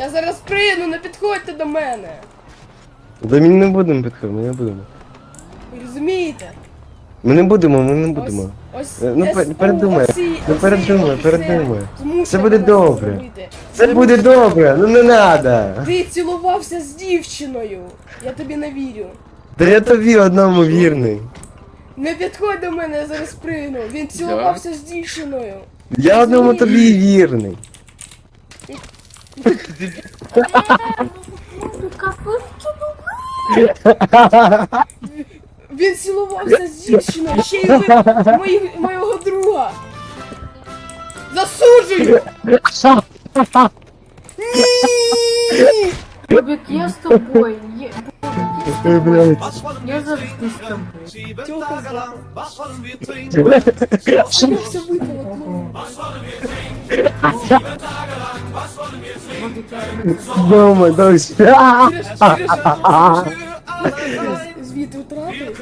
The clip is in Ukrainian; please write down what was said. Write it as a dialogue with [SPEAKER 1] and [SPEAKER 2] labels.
[SPEAKER 1] Я зараз прийду, не підходьте до мене.
[SPEAKER 2] Да ми не будемо підходити, ми не будемо.
[SPEAKER 1] Ви розумієте?
[SPEAKER 2] Ми не будемо, ми не будемо.
[SPEAKER 1] Ось,
[SPEAKER 2] Е, ну,
[SPEAKER 1] ось,
[SPEAKER 2] пер-
[SPEAKER 1] о,
[SPEAKER 2] передумай.
[SPEAKER 1] оці-
[SPEAKER 2] Ну,
[SPEAKER 1] оці
[SPEAKER 2] передумай,
[SPEAKER 1] офіцери
[SPEAKER 2] передумай. Це буде
[SPEAKER 1] мене
[SPEAKER 2] добре.
[SPEAKER 1] зробити.
[SPEAKER 2] Це буде добре, ну не надо.
[SPEAKER 1] Ти цілувався з дівчиною. Я тобі не вірю.
[SPEAKER 2] Та я тобі одному вірний.
[SPEAKER 1] Не підходь до мене, я зараз прийду. Він цілувався з дівчиною.
[SPEAKER 2] Я одному тобі вірний.
[SPEAKER 1] Він цілувався з дівчиною, ще й ви мої, моєго друга. Засуджую! Ні!
[SPEAKER 3] Бобік, я з тобою. Є...
[SPEAKER 2] Ой, блядь.
[SPEAKER 3] Я завжди з тобою.
[SPEAKER 1] Все випила
[SPEAKER 2] Дома, дощ.
[SPEAKER 1] Звідти втратив.